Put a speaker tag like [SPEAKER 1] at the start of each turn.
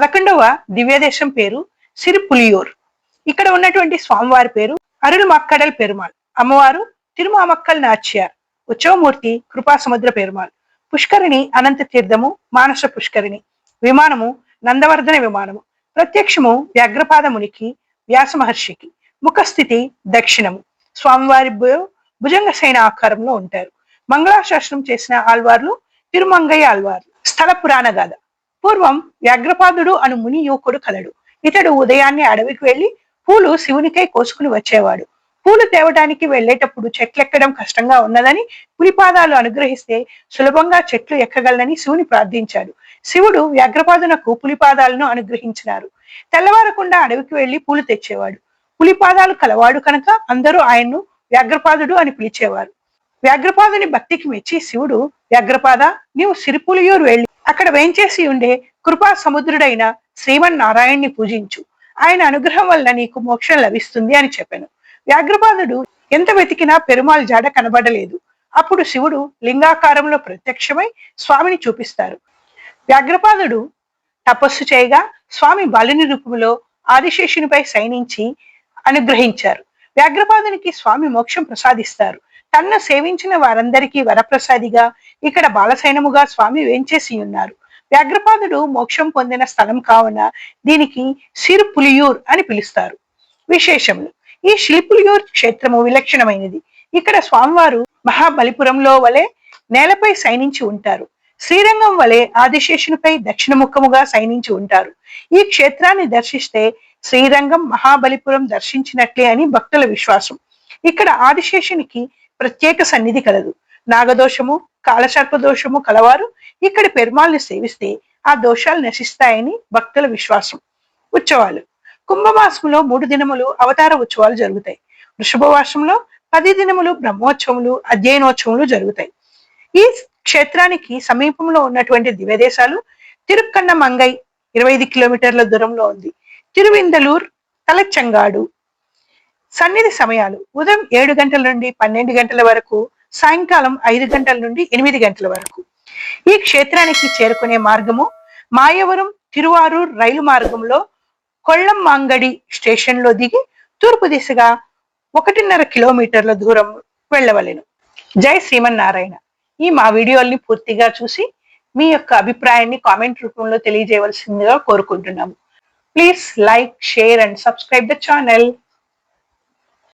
[SPEAKER 1] పదకొండవ దివ్యదేశం పేరు సిరి పులియూర్ ఇక్కడ ఉన్నటువంటి స్వామివారి పేరు అరుడు మక్కడల్ పెరుమాళ్. అమ్మవారు తిరుమామక్కల్ నాచ్యార్. ఉత్సవమూర్తి కృపా సముద్ర పెరుమాళ్. పుష్కరిణి అనంత తీర్థము మానస పుష్కరిణి. విమానము నందవర్ధన విమానము. ప్రత్యక్షము వ్యాఘ్రపాద మునికి వ్యాస మహర్షికి. ముఖస్థితి దక్షిణము. స్వామివారి భుజంగ సైన ఆకారంలో ఉంటారు. మంగళాశాసనం చేసిన ఆల్వార్లు తిరుమంగయ్య ఆల్వార్లు స్థల పురాణ గాథ. పూర్వం వ్యాఘ్రపాదుడు అను ముని యువకుడు కలడు. ఇతడు ఉదయాన్నే అడవికి వెళ్ళి పూలు శివునికై కోసుకుని వచ్చేవాడు. పూలు తేవడానికి వెళ్ళేటప్పుడు చెట్లెక్కడం కష్టంగా ఉన్నదని పులిపాదాలు అనుగ్రహిస్తే సులభంగా చెట్లు ఎక్కగలనని శివుని ప్రార్థించాడు. శివుడు వ్యాఘ్రపాదునకు పులిపాదాలను అనుగ్రహించినారు. తెల్లవారకుండా అడవికి వెళ్ళి పూలు తెచ్చేవాడు. పులిపాదాలు కలవాడు కనుక అందరూ ఆయన్ను వ్యాఘ్రపాదుడు అని పిలిచేవారు. వ్యాఘ్రపాదుని భక్తికి మెచ్చి శివుడు వ్యాఘ్రపాద నీవు సిరిపులియూరు వెళ్ళి అక్కడ వేంచేసి ఉండే కృపా సముద్రుడైన శ్రీమన్నారాయణ్ణి పూజించు. ఆయన అనుగ్రహం వల్ల నీకు మోక్షం లభిస్తుంది అని చెప్పాను. వ్యాఘ్రపాదుడు ఎంత వెతికినా పెరుమాళ్ జాడ కనబడలేదు. అప్పుడు శివుడు లింగాకారంలో ప్రత్యక్షమై స్వామిని చూపిస్తారు. వ్యాఘ్రపాదుడు తపస్సు చేయగా స్వామి బాలిని రూపంలో ఆదిశేషునిపై శయనించి అనుగ్రహించారు. వ్యాఘ్రపాదునికి స్వామి మోక్షం ప్రసాదిస్తారు. తన్ను సేవించిన వారందరికీ వరప్రసాదిగా ఇక్కడ బాలసైనముగా స్వామి వేంచేసి ఉన్నారు వ్యాఘ్రపాదుడు మోక్షం పొందిన స్థలం కావున దీనికి సిరుపులియూర్ అని పిలుస్తారు. విశేషములు. ఈ శిల్పులియూర్ క్షేత్రము విలక్షణమైనది. ఇక్కడ స్వామివారు మహాబలిపురంలో వలె నేలపై శయనించి ఉంటారు. శ్రీరంగం వలె ఆదిశేషునిపై దక్షిణముఖముగా శయనించి ఉంటారు. ఈ క్షేత్రాన్ని దర్శిస్తే శ్రీరంగం మహాబలిపురం దర్శించినట్లే అని భక్తుల విశ్వాసం. ఇక్కడ ఆదిశేషునికి ప్రత్యేక సన్నిధి కలదు. నాగదోషము కాలసర్ప దోషము కలవారు. ఇక్కడి పెరుమాళ్ళని సేవిస్తే ఆ దోషాలు నశిస్తాయని భక్తుల విశ్వాసం. ఉత్సవాలు. కుంభమాసంలో మూడు దినములు అవతార ఉత్సవాలు జరుగుతాయి. వృషభవాసంలో పది దినములు బ్రహ్మోత్సవములు అధ్యయనోత్సవములు జరుగుతాయి. ఈ క్షేత్రానికి సమీపంలో ఉన్నటువంటి దివ్యదేశాలు తిరుక్కన్న మంగై ఇరవై ఐదు కిలోమీటర్ల దూరంలో ఉంది. తిరువిందలూర్ తలచంగాడు సన్నిధి సమయాలు. ఉదయం ఏడు గంటల నుండి పన్నెండు గంటల వరకు సాయంకాలం ఐదు గంటల నుండి ఎనిమిది గంటల వరకు. ఈ క్షేత్రానికి చేరుకునే మార్గము మాయవరం తిరువారూర్ రైలు మార్గంలో కొల్లం మాంగడి స్టేషన్లో దిగి తూర్పు దిశగా ఒకటిన్నర కిలోమీటర్ల దూరం వెళ్ళవలెను. జై శ్రీమన్నారాయణ. ఈ మా వీడియోల్ని పూర్తిగా చూసి మీ యొక్క అభిప్రాయాన్ని కామెంట్ రూపంలో తెలియజేయవలసిందిగా కోరుకుంటున్నాము. Please like share and subscribe the channel.